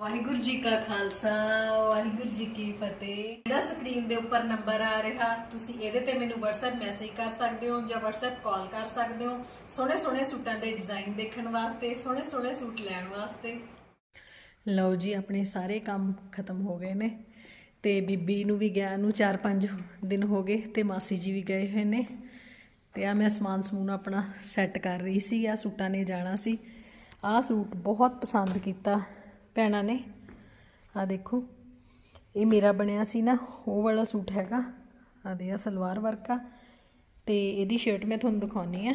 ਵਾਹਿਗੁਰੂ ਜੀ ਕਾ ਖਾਲਸਾ, ਵਾਹਿਗੁਰੂ ਜੀ ਕੀ ਫਤਿਹ। ਜਿਹੜਾ ਸਕਰੀਨ ਦੇ ਉੱਪਰ ਨੰਬਰ ਆ ਰਿਹਾ, ਤੁਸੀਂ ਇਹਦੇ ਤੇ ਮੈਨੂੰ WhatsApp ਮੈਸੇਜ ਕਰ ਸਕਦੇ ਹੋ ਜਾਂ WhatsApp ਕਾਲ ਕਰ ਸਕਦੇ ਹੋ ਸੋਹਣੇ ਸੋਹਣੇ ਸੂਟਾਂ ਦੇ ਡਿਜ਼ਾਈਨ ਦੇਖਣ ਵਾਸਤੇ ਸੋਹਣੇ ਸੋਹਣੇ ਸੂਟ ਲੈਣ ਵਾਸਤੇ। ਲਓ ਜੀ, ਆਪਣੇ ਸਾਰੇ ਕੰਮ ਖਤਮ ਹੋ ਗਏ ਨੇ ਤੇ ਬੀਬੀ ਨੂੰ ਵੀ ਗਿਆ ਨੂੰ 4-5 ਦਿਨ ਹੋ ਗਏ ਤੇ ਮਾਸੀ ਜੀ ਵੀ ਗਏ ਹੋਏ ਨੇ ਤੇ ਆ ਮੈਂ ਸਮਾਨ ਸਮੂਨ ਆਪਣਾ ਸੈੱਟ ਕਰ ਰਹੀ ਸੀ ਆ ਸੂਟਾਂ ਨੇ ਜਾਣਾ ਸੀ। ਆਹ ਸੂਟ ਬਹੁਤ ਪਸੰਦ ਕੀਤਾ। ਭੈਣਾਂ ਨੇ। ਆ ਦੇਖੋ, ਇਹ ਮੇਰਾ ਬਣਿਆ ਸੀ ਨਾ, ਉਹ ਵਾਲਾ ਸੂਟ ਹੈਗਾ। ਆ ਦੇ ਆ ਸਲਵਾਰ ਵਰਕ। ਆ ਤੇ ਇਹਦੀ ਸ਼ਰਟ ਮੈਂ ਤੁਹਾਨੂੰ ਦਿਖਾਉਣੀ ਆ।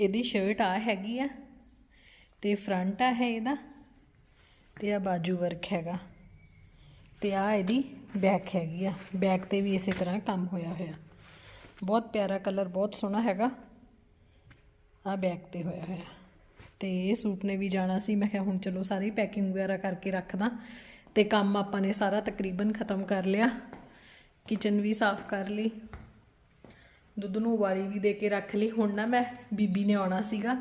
ਇਹਦੀ ਸ਼ਰਟ ਆ ਹੈਗੀ ਆ, ਤੇ ਫਰੰਟ ਆ ਹੈ ਇਹਦਾ, ਤੇ ਆ ਬਾਜੂ ਵਰਕ ਹੈਗਾ। ਤੇ ਆ ਇਹਦੀ ਬੈਕ ਹੈਗੀ ਆ। ਬੈਕ ਤੇ ਵੀ ਇਸੇ ਤਰ੍ਹਾਂ ਕੰਮ ਹੋਇਆ ਹੋਇਆ। ਬਹੁਤ ਪਿਆਰਾ ਕਲਰ ਬਹੁਤ ਸੋਹਣਾ ਹੈਗਾ। ਆ ਬੈਕ ਤੇ ਹੋਇਆ ਹੋਇਆ। ਤੇ ਇਹ ਸੂਟ ਨੇ ਵੀ ਜਾਣਾ ਸੀ। ਮੈਂ ਕਿਹਾ ਹੁਣ ਚਲੋ ਸਾਰੀ ਪੈਕਿੰਗ ਵਗੈਰਾ ਕਰਕੇ ਰੱਖਦਾ। ਤੇ ਕੰਮ ਆਪਾਂ ਨੇ ਸਾਰਾ ਤਕਰੀਬਨ ਖਤਮ ਕਰ ਲਿਆ। ਕਿਚਨ ਵੀ ਸਾਫ਼ ਕਰ ਲਈ। ਦੁੱਧ ਨੂੰ ਉਬਾਲੀ ਵੀ ਦੇ ਕੇ ਰੱਖ ਲਈ। ਹੁਣ ਨਾ ਮੈਂ ਬੀਬੀ ਨੇ ਆਉਣਾ ਸੀਗਾ।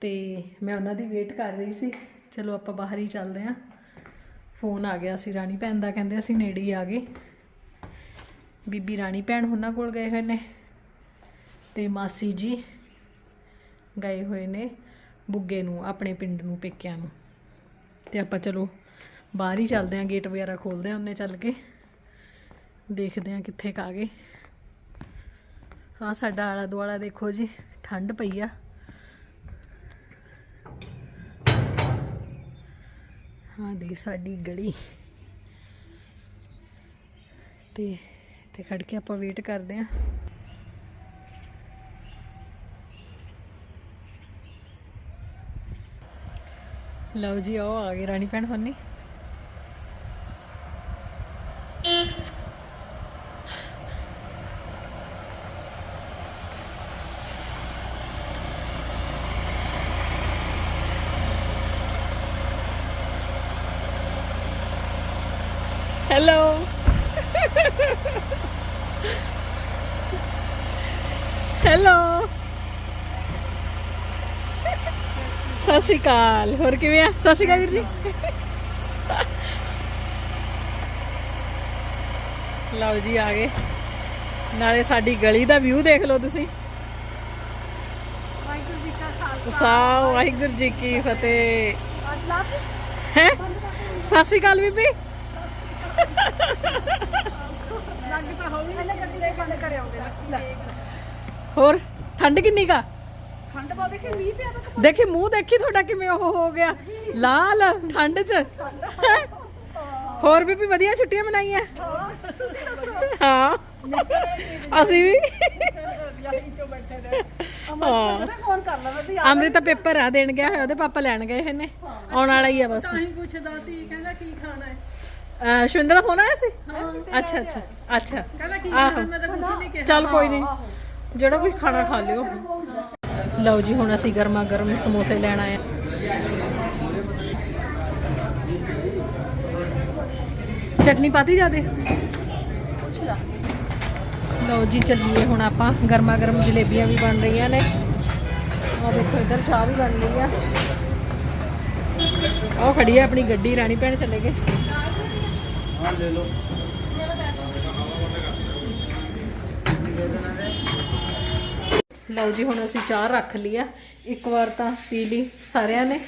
ਤੇ ਮੈਂ ਉਹਨਾਂ ਦੀ ਵੇਟ ਕਰ ਰਹੀ ਸੀ। ਚਲੋ ਆਪਾਂ ਬਾਹਰ ਹੀ ਚੱਲਦੇ ਆਂ ਫੋਨ ਆ ਗਿਆ ਸੀ ਰਾਣੀ ਭੈਣ ਦਾ। ਕਹਿੰਦੇ ਅਸੀਂ ਨੇੜੇ ਹੀ ਆ ਗਏ। ਬੀਬੀ ਰਾਣੀ ਭੈਣ ਉਹਨਾਂ ਕੋਲ ਗਏ ਹੋਏ ਨੇ। ਤੇ ਮਾਸੀ ਜੀ ਗਏ ਹੋਏ ਨੇ। ਬੁੱਗੇ ਨੂੰ, ਆਪਣੇ ਪਿੰਡ ਨੂੰ, ਪੇਕਿਆਂ ਨੂੰ। ਤੇ ਆਪਾਂ ਚਲੋ ਬਾਹਰ ਹੀ ਚੱਲਦੇ ਆਂ ਗੇਟ ਵਗੈਰਾ ਖੋਲਦੇ ਆਂ ਉਹਨੇ ਚੱਲ ਕੇ। ਦੇਖਦੇ ਆਂ ਕਿੱਥੇ ਕਾ ਗਏ। ਹਾਂ ਸਾਡਾ ਆਲਾ ਦੁਆਲਾ ਦੇਖੋ ਜੀ, ਠੰਡ ਪਈ ਆ। ਹਾਂ ਦੀ ਸਾਡੀ ਗਲੀ। ਤੇ ਤੇ ਖੜ ਕੇ ਆਪਾਂ ਵੇਟ ਕਰਦੇ ਆਂ ਲਓ ਜੀ ਆਓ ਆ ਗਏ ਰਾਣੀ ਭੈਣ ਹੋਣੀ ਹੈਲੋ ਹੈਲੋ ਸਤਿ ਸ਼੍ਰੀ ਅਕਾਲ। ਹੋਰ ਕਿਵੇਂ ਆ? ਸਤਿ ਸ਼੍ਰੀ ਅਕਾਲ ਵੀਰ ਜੀ। ਲਓ ਜੀ ਆ ਗਏ। ਨਾਲੇ ਸਾਡੀ ਗਲੀ ਦਾ ਵਿਊ ਦੇਖ ਲਓ ਤੁਸੀਂ। ਵਾਹਿਗੁਰੂ ਜੀ ਕਾ ਖਾਲਸਾ। ਸਾ ਵਾਹਿਗੁਰੂ ਜੀ ਕੀ ਫਤਿਹ। ਹੈ? ਸਤਿ ਸ਼੍ਰੀ ਅਕਾਲ ਬੀਬੀ। ਹੋਰ ਠੰਡ ਕਿੰਨੀ ਕਾ ਠੰਡ ਦੇਖੇ ਮੀਂਹ ਪਿਆ ਵਾ ਦੇਖੀ ਮੂੰਹ ਦੇਖੀ ਤੁਹਾਡਾ ਕਿਵੇਂ ਉਹ ਹੋ ਗਿਆ? ਲਾਲ ਠੰਡ 'ਚ। ਹੋਰ ਬੀਬੀ ਵਧੀਆ ਛੁੱਟੀਆਂ ਮਨਾਈਆਂ? ਹਾਂ। ਤੁਸੀਂ ਦੱਸੋ ਹਾਂ ਅਸੀਂ ਵੀ। ਯਾਰੀ ਚੋਂ ਬੈਠੇ ਨੇ ਅਮਰ ਕਹਿੰਦਾ ਫੋਨ ਕਰ ਲਵਾਂ ਤੇ ਅੰਮ੍ਰਿਤ ਪੇਪਰ ਆ ਦੇਣ ਗਿਆ ਹੋਇਆ ਉਹਦੇ ਪਾਪਾ ਲੈਣ ਗਏ ਹੋਏ ਨੇ ਆਉਣ ਵਾਲਾ ਹੀ ਆ ਬਸ। ਤਾਂ ਹੀ ਪੁੱਛਦਾ ਤੀ ਕਹਿੰਦਾ ਕੀ ਖਾਣਾ ਹੈ? ਅਹ ਸ਼ਵਿੰਦਰ ਦਾ ਫੋਨ ਆਇਆ ਸੀ? ਅੱਛਾ ਅੱਛਾ। ਅੱਛਾ। ਕਹਿੰਦਾ ਕੀ ਆਹੋ ਖਾਣਾ ਮੈਂ ਤਾਂ ਕੁਝ ਨਹੀਂ ਕਿਹਾ। ਚੱਲ ਕੋਈ ਨਹੀਂ। ਜਿਹੜਾ ਕੁਝ ਖਾਣਾ ਖਾ ਲਿਓ। ਲਓ ਜੀ, ਹੁਣ ਅਸੀਂ ਗਰਮਾ ਗਰਮ ਸਮੋਸੇ ਲੈਣ ਆਏ ਚਟਨੀ ਪਾਤੀ ਜਾਦੇ ਲਓ ਜੀ, ਚੱਲੀਏ ਹੁਣ ਆਪਾਂ। ਗਰਮਾ ਗਰਮ ਜਲੇਬੀਆਂ ਵੀ ਬਣ ਰਹੀਆਂ ਨੇ। ਆ ਦੇਖੋ, ਇੱਧਰ ਚਾਹ ਵੀ ਬਣ ਰਹੀ ਆ। ਉਹ ਖੜੀ ਆ ਆਪਣੀ ਗੱਡੀ, ਰਾਣੀ ਭੈਣ ਚਲੇ ਗਏ। ਲਓ। ਜੀ ਹੁਣ ਅਸੀਂ ਚਾਹ ਰੱਖ ਲਈ ਆ। ਇੱਕ ਵਾਰ ਤਾਂ ਪੀ ਲਈ ਸਾਰਿਆਂ ਨੇ।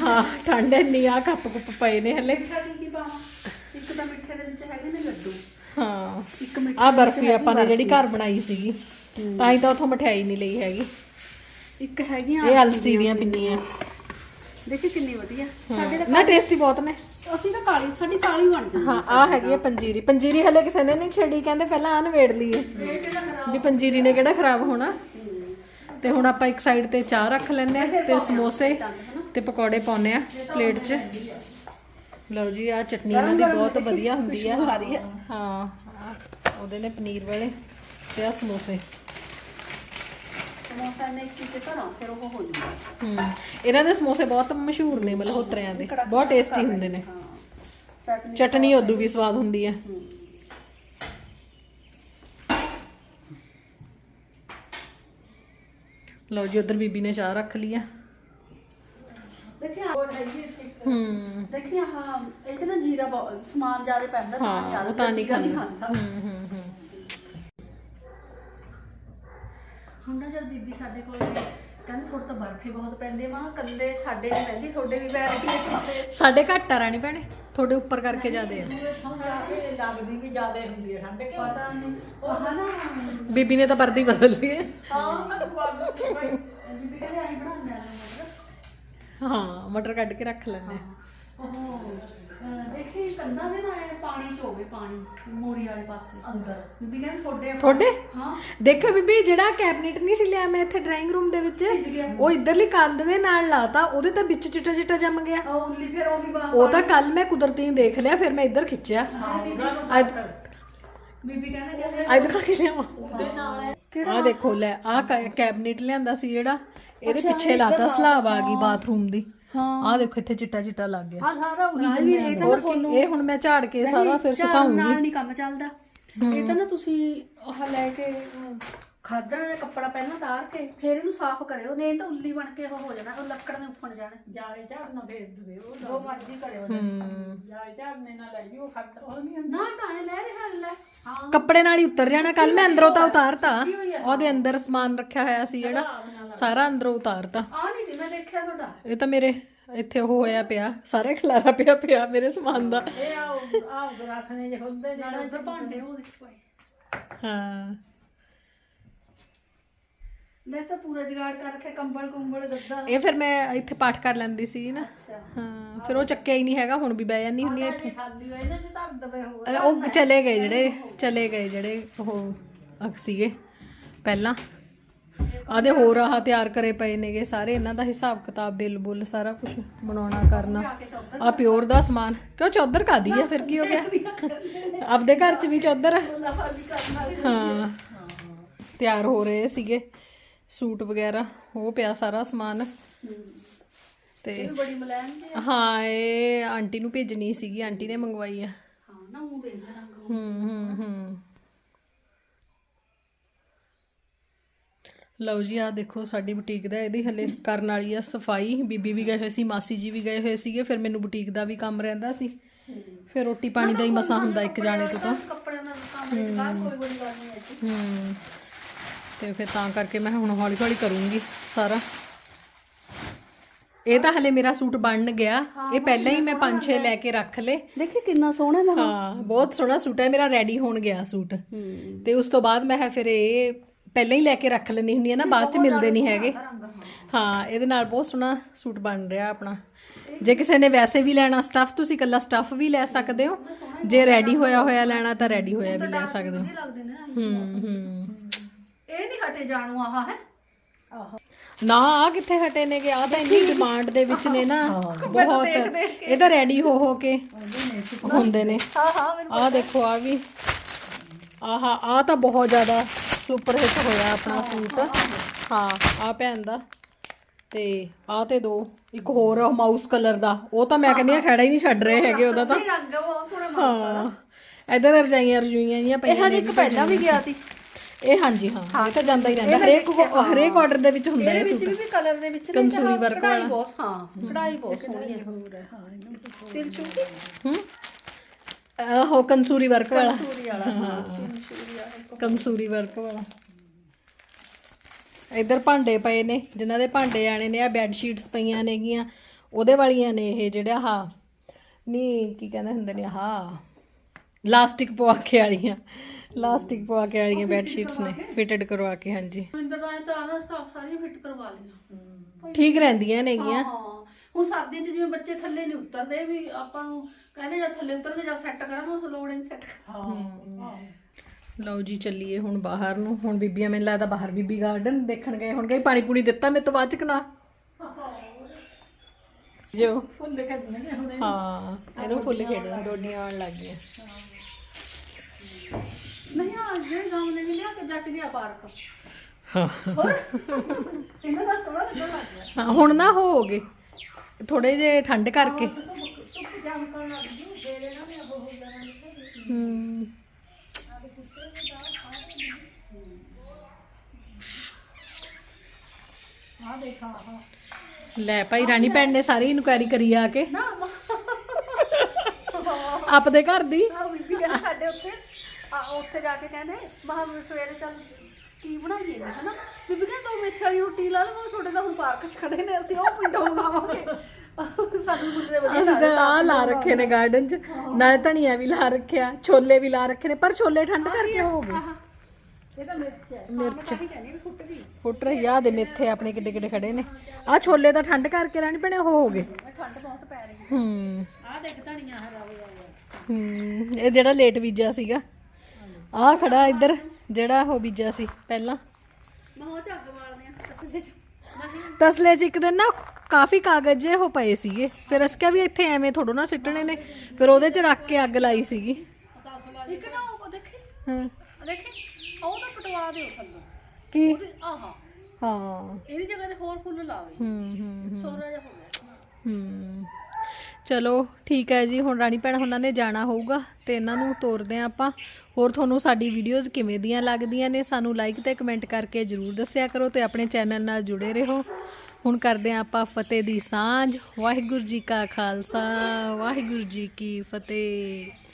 ਹਾਂ ਠੰਡ ਇੰਨੀ ਆ ਕੱਪ ਕੁੱਪ ਪਏ ਨੇ ਹਲੇ। ਮਿੱਠਾ ਕੀ ਕੀ ਪਾਵਾਂ? ਇੱਕ ਤਾਂ ਮਿੱਠੇ ਦੇ ਵਿੱਚ ਹੈਗੇ ਨੇ ਲੱਡੂ। ਹਾਂ ਇੱਕ ਮਿੱਠੇ ਆ ਬਰਫੀ ਆਪਾਂ ਨੇ ਜਿਹੜੀ ਘਰ ਬਣਾਈ ਸੀਗੀ। ਤਾਂ ਹੀ ਤਾਂ ਉਥੋਂ ਮਠਿਆਈ ਨਹੀਂ ਲਈ ਹੈਗੀ। ਇੱਕ ਹੈਗੀਆਂ ਇਹ ਅਲਸੀ ਦੀਆਂ ਪਿੰਨੀਆਂ। ਦੇਖੀ ਕਿੰਨੀ ਵਧੀਆ। ਸਾਡੇ ਨਾ ਟੇਸਟੀ ਬਹੁਤ ਨੇ। ਅਸੀਂ ਤਾਂ ਕਾਲੀ ਸਾਡੀ ਕਾਲੀ ਬਣ ਜਾਂਦੀ ਹਾਂ ਆ ਹੈਗੀ ਆ ਪੰਜੀਰੀ। ਪੰਜੀਰੀ ਹਲੇ ਕਿਸੇ ਨੇ ਨਹੀਂ ਛੇੜੀ ਕਹਿੰਦੇ ਪਹਿਲਾਂ ਆ ਨਵੇੜ ਲਈਏ। ਵੀ ਪੰਜੀਰੀ ਨੇ ਕਿਹੜਾ ਖਰਾਬ ਹੋਣਾ? ਤੇ ਹੁਣ ਆਪਾਂ ਇੱਕ ਸਾਈਡ ਤੇ ਚਾਹ ਰੱਖ ਲੈਂਦੇ ਆ ਤੇ ਸਮੋਸੇ ਤੇ ਪਕੌੜੇ ਪਾਉਨੇ ਆ ਪਲੇਟ 'ਚ। ਲਓ ਜੀ ਆ ਚਟਨੀ ਇਹਨਾਂ ਦੀ ਬਹੁਤ ਵਧੀਆ ਹੁੰਦੀ ਆ। ਹੈ ਹਾਂ ਉਹਦੇ ਨੇ ਪਨੀਰ ਵਾਲੇ ਤੇ ਆ ਸਮੋਸੇ। ਸਮੋਸਾ ਨੇ ਕਿਤੇ ਘਰੋਂ ਫਿਰ ਉਹ ਹੋ। ਜਾਂਦਾ ਹੂੰ ਇਹਨਾਂ ਦੇ ਸਮੋਸੇ ਬਹੁਤ ਮਸ਼ਹੂਰ ਨੇ ਮਲਹੋਤਰਿਆਂ ਦੇ। ਬਹੁਤ ਟੇਸਟੀ ਹੁੰਦੇ ਨੇ। ਹਾਂ। ਚਟਨੀ ਚਟਨੀ ਉਦੋਂ ਵੀ ਸਵਾਦ ਹੁੰਦੀ ਆ ਲਓ ਜੀ ਉਧਰ ਬੀਬੀ ਨੇ ਚਾਹ ਰੱਖ ਲਈ ਆ ਦੇਖਿਆ ਹੂੰ ਦੇਖੀ ਆਹ ਇਹ ਚ ਨਾ ਜੀਰਾ ਸਮਾਨ ਜ਼ਿਆਦਾ ਪੈਂਦਾ ਤਾਂ ਹਾਂ ਜ਼ਿਆਦਾ ਤਾਂ ਨਹੀਂ ਖਾਂਦਾ। ਹੂੰ ਹੂੰ। ਹੁਣ ਨਾ ਜਦ ਬੀਬੀ ਸਾਡੇ ਕੋਲ ਆਈ, ਕਹਿੰਦੇ ਥੋੜਾ ਤਾਂ ਬਰਫੀ ਬਹੁਤ ਪੈਂਦੀ ਮਾਂ ਕੱਲੇ ਸਾਡੇ ਨਹੀਂ ਪੈਂਦੀ ਤੁਹਾਡੇ ਵੀ ਪੈਂਦੀ ਹੈ ਸਾਡੇ ਘੱਟ ਆ ਰਾਣੀ ਭੈਣੇ ਤੁਹਾਡੇ ਉੱਪਰ ਕਰਕੇ ਜਾਦੇ ਆ। ਇਹ ਲੱਗਦੀ ਵੀ ਜ਼ਿਆਦਾ ਹੁੰਦੀ ਹੈ ਠੰਡ ਕੇ ਪਤਾ ਨਹੀਂ। ਉਹ ਨਾ। ਬੀਬੀ ਨੇ ਤਾਂ ਵਰਦੀ ਬਦਲ ਲਈ ਹੈ। ਹਾਂ ਮੈਂ ਤੁਹਾਨੂੰ ਬੀਬੀ ਕਹਿੰਦੇ ਆਈ ਬਣਾਉਂਦੇ ਆ ਮਤਲਬ ਹਾਂ ਮਟਰ ਕੱਢ ਕੇ ਰੱਖ ਲੈਂਦੇ ਆ। ਉਹ ਅਹ, ਦੇਖੀ ਕੰਧਾਂ ਦੇ ਨਾਲ ਪਾਣੀ ਚ ਹੋਵੇ ਪਾਣੀ ਮੋਰੀ ਵਾਲੇ ਪਾਸੇ। ਅੰਦਰ। ਬੀਬੀ ਕਹਿੰਦੇ ਤੁਹਾਡੇ ਤੁਹਾਡੇ? ਹਾਂ। ਦੇਖੋ ਬੀਬੀ ਜਿਹੜਾ ਕੈਬਨਿਟ ਨਹੀਂ ਸੀ ਲਿਆ ਮੈਂ ਇੱਥੇ ਡਰਾਇੰਗ ਰੂਮ ਦੇ ਵਿੱਚ ਭਿੱਜ ਗਿਆ। ਉਹ ਇਧਰਲੀ ਕੰਧ ਦੇ ਨਾਲ ਲਾਤਾ ਉਹਦੇ ਤਾਂ ਵਿੱਚ ਚਿੱਟਾ ਚਿੱਟਾ ਜੰਮ ਗਿਆ। ਉਹ ਉੱਲੀ ਫਿਰ ਉਹ ਵੀ ਬਾਹਰ ਉਹ ਤਾਂ ਕੱਲ ਮੈਂ ਕੁਦਰਤੀ ਹੀ ਦੇਖ ਲਿਆ ਫਿਰ ਮੈਂ ਇੱਧਰ ਖਿੱਚਿਆ। ਅੱਜ ਬੀਬੀ ਕਹਿੰਦੇ ਕਿ ਅੱਜ ਦਿਖਾ ਕੇ ਲਿਆਵਾਂ। ਆ ਦੇਖੋ ਲੈ ਆ ਕੈਬਨਿਟ ਲਿਆਂਦਾ ਸੀ ਜਿਹੜਾ ਇਹਦੇ ਪਿੱਛੇ ਲਾਤਾ ਸਲਾਬ ਆ ਗਈ ਬਾਥਰੂਮ ਦੀ। ਹਾਂ। ਆ ਦੇਖੋ ਇੱਥੇ ਚਿੱਟਾ ਚਿੱਟਾ ਲੱਗ ਗਿਆ। ਆ ਸਾਰਾ ਉਹੀ ਰਾਜ ਵੀ ਇਹ ਤਾਂ ਹੁਣ ਮੈਂ ਝਾੜ ਕੇ ਸਾਰਾ ਫਿਰ ਝਾੜੂ ਸੁਕਾਉਂਗੀ। ਨਾਲ ਨਹੀਂ ਕੰਮ ਚੱਲਦਾ। ਇਹ ਤਾਂ ਨਾ ਤੁਸੀਂ ਉਹ ਲੈ ਕੇ ਖਾਦਣ ਦਾ ਕੱਪੜਾ ਪਹਿਲਾਂ ਤਾਰ ਕੇ ਫਿਰ ਇਹਨੂੰ ਸਾਫ਼ ਕਰਿਓ। ਨਹੀਂ ਤਾਂ ਉੱਲੀ ਬਣ ਕੇ ਉਹ ਹੋ ਜਾਣਾ ਉਹ ਲੱਕੜ ਨੇ ਉੱਫਣ ਜਾਣਾ। ਜਾਏ ਝਾੜਨਾ ਫੇਰ ਦਵੇ ਉਹ ਜੋ ਮਰਜ਼ੀ ਕਰਿਓ। ਹੂੰ। ਝਾੜਨੇ ਨਾਲ ਲੈ ਜੀ ਉਹ ਖੱਟ ਉਹ ਨਹੀਂ ਹੁੰਦਾ। ਨਾ ਤਾਂ ਇਹ ਲੈ ਰਿਹਾ ਲੈ। ਕੱਪੜੇ ਨਾਲ ਹੀ ਉਤਰ ਜਾਣਾ ਕੱਲ ਮੈਂ ਅੰਦਰੋਂ ਤਾਂ ਉਤਾਰਤਾ। ਉਹਦੇ ਅੰਦਰ ਸਮਾਨ ਰੱਖਿਆ ਹੋਇਆ ਸੀ ਜਿਹੜਾ ਸਾਰਾ ਅੰਦਰੋਂ ਉਤਾਰਤਾ। ਆ ਮੈਂ ਦੇਖਿਆ ਤੁਹਾਡਾ? ਇਹ ਤਾਂ ਮੇਰੇ ਇੱਥੇ ਉਹ ਹੋਇਆ ਪਿਆ ਸਾਰੇ ਖਲਾਰਾ ਪਿਆ ਪਿਆ ਮੇਰੇ ਸਮਾਨ ਦਾ। ਇਹ ਆ ਆ ਰੱਖਣੇ ਜੇ ਹੁੰਦੇ ਨੇ ਨਾਲੇ ਉਧਰ ਭਾਂਡੇ ਉਹ ਦੇਖ ਪਾਏ। ਹਾਂ। ਲੈ ਤਾਂ ਪੂਰਾ ਜਗਾੜ ਕਰ ਰੱਖਿਆ ਕੰਬਲ ਕੁੰਬਲ ਗੱਦਾ। ਇਹ ਫਿਰ ਮੈਂ ਇੱਥੇ ਪਾਠ ਕਰ ਲੈਂਦੀ ਸੀ ਨਾ। ਹਾਂ ਫਿਰ ਉਹ ਚੱਕਿਆ ਹੀ ਨਹੀਂ ਹੈਗਾ ਹੁਣ ਵੀ ਬਹਿ ਜਾਂਦੀ ਹੁੰਦੀ ਇੱਥੇ। ਖਾਲੀ ਹੋਏ ਨਾ ਜੇ ਤਾਂ ਦਵੇ ਹੋ ਅ, ਉਹ ਚਲੇ ਗਏ ਜਿਹੜੇ ਚਲੇ ਗਏ ਜਿਹੜੇ ਉਹ ਸੀਗੇ ਪਹਿਲਾਂ। ਆਦੇ ਹੋਰ ਆਹ ਤਿਆਰ ਕਰੇ ਪਏ ਨੇਗੇ ਸਾਰੇ ਇਹਨਾਂ ਦਾ ਹਿਸਾਬ ਕਿਤਾਬ ਬਿੱਲ ਬੁੱਲ ਸਾਰਾ ਕੁਝ ਬਣਾਉਣਾ ਕਰਨਾ। ਆ ਪਿਓਰ ਦਾ ਸਮਾਨ। ਕਿਉਂ ਚੌਧਰ ਕਾਦੀ ਆ ਫਿਰ ਕੀ ਹੋ ਗਿਆ? ਆਪਦੇ ਘਰ ਚ ਵੀ ਚੌਧਰ ਹਾਂ। ਤਿਆਰ ਹੋ ਰਹੇ ਸੀਗੇ। ਸੂਟ ਵਗੈਰਾ ਉਹ ਪਿਆ ਸਾਰਾ ਸਮਾਨ। ਤੇ ਹਾਂ ਇਹ ਆਂਟੀ ਨੂੰ ਭੇਜਣੀ ਸੀਗੀ ਆਂਟੀ ਨੇ ਮੰਗਵਾਈ ਆ। ਹਾਂ ਨਾ ਉਹ ਦੇਖਦਾ ਰੰਗ। ਹੂੰ ਹੂੰ ਹੂੰ। ਲਓ ਜੀ ਆ ਦੇਖੋ ਸਾਡੀ ਬੁਟੀਕ ਦਾ ਇਹਦੀ ਹਲੇ ਕਰਨ ਵਾਲੀ ਆ ਸਫ਼ਾਈ। ਬੀਬੀ ਵੀ ਗਏ ਹੋਏ ਸੀ ਮਾਸੀ ਜੀ ਵੀ ਗਏ ਹੋਏ ਸੀਗੇ ਫਿਰ ਮੈਨੂੰ ਬੁਟੀਕ ਦਾ ਵੀ ਕੰਮ ਰਹਿੰਦਾ ਸੀ। ਫਿਰ ਰੋਟੀ ਪਾਣੀ ਦਾ ਹੀ ਮਸਾ ਹੁੰਦਾ ਇੱਕ ਜਾਣੇ ਤੋਂ ਤਾਂ। ਕੱਪੜਿਆਂ ਨਾਲ ਕੰਮ ਦੇ ਬਾਅਦ ਕੋਈ ਬੜੀ ਗੱਲ ਨਹੀਂ ਹੈ ਹੂੰ ਤੇ ਫਿਰ ਤਾਂ ਕਰਕੇ ਮੈਂ ਹੁਣ ਹੌਲੀ ਹੌਲੀ ਕਰੂੰਗੀ ਸਾਰਾ। ਇਹ ਤਾਂ ਹਲੇ ਮੇਰਾ ਸੂਟ ਬਣ ਗਿਆ। ਇਹ ਪਹਿਲਾਂ ਹੀ ਮੈਂ ਪੰਜ ਛੇ ਲੈ ਕੇ ਰੱਖ ਲਏ। ਦੇਖੀ ਕਿੰਨਾ ਸੋਹਣਾ ਮੈਂ ਹਾਂ ਬਹੁਤ ਸੋਹਣਾ ਸੂਟ ਹੈ ਮੇਰਾ ਰੈਡੀ ਹੋਣ ਗਿਆ ਸੂਟ। ਤੇ ਉਸ ਤੋਂ ਬਾਅਦ ਮੈਂ ਫਿਰ ਇਹ ਪਹਿਲਾਂ ਹੀ ਲੈ ਕੇ ਰੱਖ ਲੈਣੀ ਹੁੰਦੀ ਹੈ ਨਾ ਬਾਅਦ ਚ ਮਿਲਦੇ ਨਹੀਂ ਹੈਗੇ। ਹਾਂ ਇਹਦੇ ਨਾਲ ਬਹੁਤ ਸੋਹਣਾ ਸੂਟ ਬਣ ਰਿਹਾ ਆਪਣਾ। ਜੇ ਕਿਸੇ ਨੇ ਵੈਸੇ ਵੀ ਲੈਣਾ ਸਟਫ ਤੁਸੀਂ ਇਕੱਲਾ ਸਟਫ ਵੀ ਲੈ ਸਕਦੇ ਹੋ। ਜੇ ਰੈਡੀ ਹੋਇਆ ਹੋਇਆ ਲੈਣਾ ਤਾਂ ਰੈਡੀ ਹੋਇਆ ਵੀ ਲੈ ਸਕਦੇ ਹੋ। ਇਹ ਨਹੀਂ ਹਟੇ ਜਾਣੂ ਆਹ ਹੈ? ਨਾ ਆ ਕਿੱਥੇ ਹਟੇ ਨੇ ਕਿ ਆ ਤਾਂ ਇੰਨੀ ਡਿਮਾਂਡ ਦੇ ਵਿੱਚ ਨੇ ਨਾ। ਬਹੁਤ। ਇਹ ਤਾਂ ਰੈਡੀ ਹੋ ਹੋ ਕੇ ਹੁੰਦੇ ਨੇ ਹਾਂ ਹਾਂ ਆ ਦੇਖੋ ਆ ਵੀ। ਆਹਾ ਆ ਤਾਂ ਬਹੁਤ ਜ਼ਿਆਦਾ ਸੁਪਰ ਹਿੱਟ ਹੋਇਆ ਆਪਣਾ ਸੂਟ। ਹਾਂ ਆ ਭੈਣ ਦਾ। ਤੇ ਆ ਤੇ ਦੋ ਇੱਕ ਹੋਰ ਮਾਊਸ ਕਲਰ ਦਾ। ਉਹ ਤਾਂ ਮੈਂ ਕਹਿੰਦੀ ਆ ਖੜਾ ਹੀ ਨਹੀਂ ਛੱਡ ਰਹੇ ਹੈਗੇ ਉਹਦਾ ਤਾਂ। ਇਹ ਰੰਗ ਬਹੁਤ ਸੋਹਣਾ ਮਾਰ ਹਾਂ ਇਧਰ ਰਜਾਈਆਂ ਰਜੂਈਆਂ ਜੀਆਂ ਇਹ ਪਈਆਂ ਹਜੇ ਇੱਕ ਪਹਿਲਾਂ ਵੀ ਗਿਆ ਸੀ। ਇਹ ਹਾਂਜੀ ਹਾਂ ਇਹ ਤਾਂ ਜਾਂਦਾ ਹੀ ਰਹਿੰਦਾ। ਹਰੇਕ ਹਰੇਕ ਆਰਡਰ ਦੇ ਵਿੱਚ ਹੁੰਦਾ ਹੈ ਇਹਦੇ ਸੂਟ ਵਿੱਚ ਵੀ ਕਲਰ ਦੇ ਵਿੱਚ ਕੰਸੂਰੀ ਵਾਲਾ। ਬਹੁਤ ਹਾਂ ਕਢਾਈ ਬਹੁਤ ਸੋਹਣੀ ਹੈ ਤਿਲ ਚੁੰਕੀ ਹੂੰ? ਆਹੋ ਕੰਸੂਰੀ ਵਰਕ ਵਾਲਾ। ਸੂਰੀ ਵਾਲਾ ਹਾਂ ਕੰਸੂਰੀ ਵਾਲਾ ਕੰਸੂਰੀ ਵਰਕ ਵਾਲਾ। ਇੱਧਰ ਭਾਂਡੇ ਪਏ ਨੇ ਜਿਨ੍ਹਾਂ ਦੇ ਭਾਂਡੇ ਆਣੇ ਨੇ ਆ ਬੈੱਡ ਸ਼ੀਟਸ ਪਈਆਂ ਨੇਗੀਆਂ। ਉਹਦੇ ਵਾਲੀਆਂ ਨੇ ਇਹ ਜਿਹੜਾ ਹਾ ਨਹੀਂ ਕੀ ਕਹਿੰਦੇ ਹੁੰਦੇ ਨੇ ਆਹ ਲਾਸਟਿਕ ਪਵਾ ਕੇ ਵਾਲੀਆਂ। ਲਾਸਟਿਕ ਪਵਾ ਕੇ ਵਾਲੀਆਂ ਬੈੱਡ ਸ਼ੀਟਸ ਨੇ ਫਿਟਡ ਕਰਵਾ ਕੇ ਹਾਂਜੀ। ਦਾ ਤਾਂ ਆਣਾ ਸਟਾਫ ਸਾਰੀ ਫਿੱਟ ਕਰਵਾ ਲਈਆਂ। ਠੀਕ ਰਹਿੰਦੀਆਂ ਨੇਗੀਆਂ। ਹਾਂ ਹੁਣ ਸਰਦੀਆਂ 'ਚ ਜਿਵੇਂ ਬੱਚੇ ਥੱਲੇ ਨਹੀਂ ਉਤਰਦੇ ਵੀ ਆਪਾਂ ਨੂੰ ਕਹਿੰਦੇ ਜਾਂ ਥੱਲੇ ਉਤਰਨਗੇ ਜਾਂ ਸੈੱਟ ਕਰਾਂਗੇ ਉਸ ਲੋੜ ਨਹੀਂ ਸੈੱਟ ਲਓ ਜੀ ਚੱਲੀਏ ਹੁਣ ਬਾਹਰ ਨੂੰ। ਹੁਣ ਬੀਬੀਆਂ ਮੈਨੂੰ ਲੱਗਦਾ ਬਾਹਰ ਬੀਬੀ ਗਾਰਡਨ ਦੇਖਣ ਗਏ ਹੁਣ ਗਏ ਪਾਣੀ ਪੂਣੀ ਦਿੱਤਾ ਮੇਰੇ ਤੋਂ ਬਾਅਦ ਚ ਕਨਾ ਜੋ। ਫੁੱਲ ਖੜਨੇ ਨੇ ਹੁਣ। ਹਾਂ ਇਹਨੂੰ ਫੁੱਲ ਖੇਡਣ ਡੋਡੀਆਂ ਆਉਣ ਲੱਗ ਗਈਆਂ। ਨਹੀਂ ਆ ਜਿਹੜੇ ਗਾਉਂ ਨੇ ਲਿਆ ਕੇ ਜੱਚ ਗਿਆ ਪਾਰਕ। ਹਾਂ। ਹੋਰ? ਇਹਨਾਂ ਦਾ ਸੋਹਣਾ ਲੱਗਣ ਲੱਗ ਗਿਆ। ਹਾਂ, ਹੁਣ ਨਾ ਹੋ ਗਏ। ਥੋੜੇ ਜੇ ਠੰਡ ਕਰਕੇ। ਹੋ ਲੈ ਭਾਈ ਰਾਣੀ ਭੈਣ ਨੇ ਸਾਰੀ ਇਨਕੁਆਇਰੀ ਕਰੀ ਆ ਕੇ। ਆਪਦੇ ਘਰ ਦੀ। ਸਾਡੇ ਉੱਥੇ ਉੱਥੇ ਜਾ ਕੇ ਕਹਿੰਦੇ ਮਹਾ ਸਵੇਰੇ ਚੱਲ ਕੀ ਬਣਾਈਏ? ਮੈਂ ਹਨਾ ਬੀਬੀ ਕਹਿੰਦੇ ਤੂੰ ਮੇਥੇ ਵਾਲੀ ਰੋਟੀ ਲਾ ਲਓ ਤੁਹਾਡੇ ਤਾਂ ਹੁਣ ਪਾਰਕ 'ਚ ਖੜੇ ਨੇ ਅਸੀਂ ਉਹ ਪਿੰਡੋਂ ਮੰਗਾਵਾਂਗੇ। ਸਾਨੂੰ ਮੁੰਡੇ ਵਧੀਆ ਅਸੀਂ ਤਾਂ ਲਾ ਰੱਖੇ ਨੇ ਗਾਰਡਨ 'ਚ। ਨਾਲੇ ਧਨੀਆ ਵੀ ਲਾ ਰੱਖਿਆ ਛੋਲੇ ਵੀ ਲਾ ਰੱਖੇ ਨੇ ਪਰ ਛੋਲੇ ਠੰਡ ਕਰਕੇ ਹੋ ਗਏ। ਇਹ ਤਾਂ ਮਿਰਚ ਹੈ। ਮਿਰਚ। ਨਹੀਂ ਕਹਿੰਦੀ ਵੀ ਫੁੱਟ ਗਈ। ਫੁੱਟ ਰਹੀ ਆ ਦੇ ਮੇਥੇ ਆਪਣੇ ਕਿੱਡੇ ਕਿੱਡੇ ਖੜੇ ਨੇ। ਆ ਛੋਲੇ ਤਾਂ ਠੰਡ ਕਰਕੇ ਰਹਿਣ ਪਣੇ ਉਹ ਹੋ ਗਏ। ਠੰਡ ਬਹੁਤ ਪੈ ਰਹੀ ਹੈ। ਹੂੰ। ਆਹ ਦੇਖ ਧਣੀਆਂ ਹਰਾ ਹੋਇਆ ਹੋਇਆ। ਹੂੰ ਇਹ ਜਿਹੜਾ ਲੇਟ ਬੀਜਿਆ ਸੀਗਾ। ਆ ਖੜਾ ਇੱਧਰ। ਜਿਹੜਾ ਉਹ ਬੀਜਿਆ ਸੀ ਪਹਿਲਾਂ। ਮੈਂ ਉਹ ਚ ਅੱਗ ਬਾਲਦੇ ਆ ਤਸਲੇ ਚ। ਤਸਲੇ 'ਚ ਇੱਕ ਦਿਨ ਨਾ ਕਾਫੀ ਕਾਗਜ਼ ਜਿਹੇ ਉਹ ਪਏ ਸੀਗੇ। ਫਿਰ ਅਸੀਂ ਕਿਹਾ ਵੀ ਇੱਥੇ ਐਵੇਂ ਥੋੜੋ ਨਾ ਸਿੱਟਣੇ ਨੇ। ਫਿਰ ਉਹਦੇ 'ਚ ਰੱਖ ਕੇ ਅੱਗ ਲਾਈ ਸੀਗੀ। ਇੱਕ ਨਾ ਉਹ ਦੇਖੀ? ਹਾਂ। ਦੇਖੀ? ਉਹ ਤਾਂ ਪਟਵਾ ਦਿਓ ਥੱਲੋਂ। ਕੀ? ਉਹਦੇ ਆਹਾ। ਹਾਂ। ਇਹਦੀ ਜਗ੍ਹਾ ਤੇ ਹੋਰ ਫੁੱਲ ਲਾਵੇ ਹੂੰ ਹੂੰ ਹੂੰ। ਸੋਹਣਾ ਜਿਹਾ ਹੋ ਗਿਆ। ਹੂੰ। ਚਲੋ, ਠੀਕ ਹੈ ਜੀ। ਹੁਣ ਰਾਣੀ ਭੈਣ ਉਹਨਾਂ ਨੇ ਜਾਣਾ ਹੋਊਗਾ ਤੇ ਇਹਨਾਂ ਨੂੰ ਤੋਰਦੇ ਆ ਆਪਾਂ। ਹੋਰ ਤੁਹਾਨੂੰ ਸਾਡੀ ਵੀਡੀਓਜ਼ ਕਿਵੇਂ ਦੀਆਂ ਲੱਗਦੀਆਂ ਨੇ, ਸਾਨੂੰ ਲਾਈਕ ਤੇ ਕਮੈਂਟ ਕਰਕੇ ਜਰੂਰ ਦੱਸਿਆ ਕਰੋ ਤੇ ਆਪਣੇ ਚੈਨਲ ਨਾਲ ਜੁੜੇ ਰਹੋ। ਹੁਣ ਕਰਦੇ ਆ ਆਪਾਂ ਫਤਿਹ ਦੀ ਸਾਂਝ। ਵਾਹਿਗੁਰੂ ਜੀ ਕਾ ਖਾਲਸਾ, ਵਾਹਿਗੁਰੂ ਜੀ ਕੀ ਫਤਿਹ।